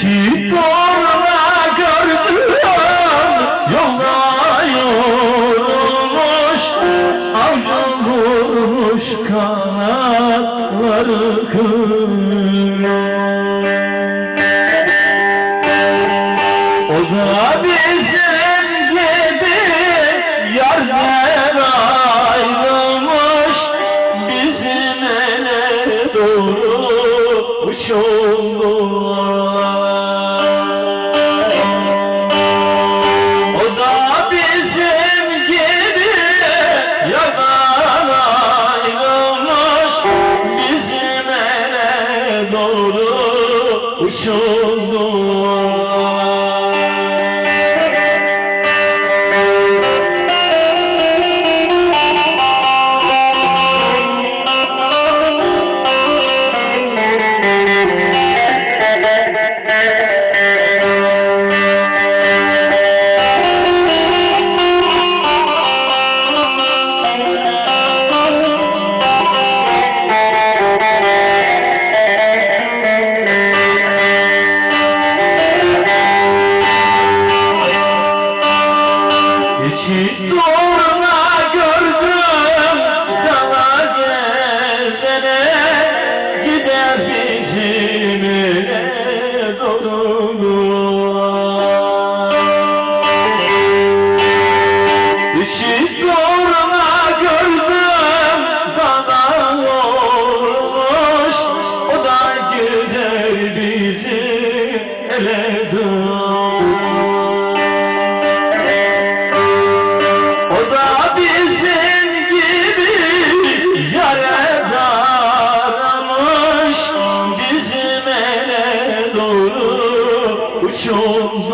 Çift orada gördüm Yolda yorulmuş Ayrılmış kanatları O oldu O da bizim gibi yadan ayrılmış Bizim ele doğru uçulmuş Durma gördüm sana gelsene Gider bizimle doğruluğa Hiç durma gördüm sana olmuş O da gider bizimle doğruluğa çok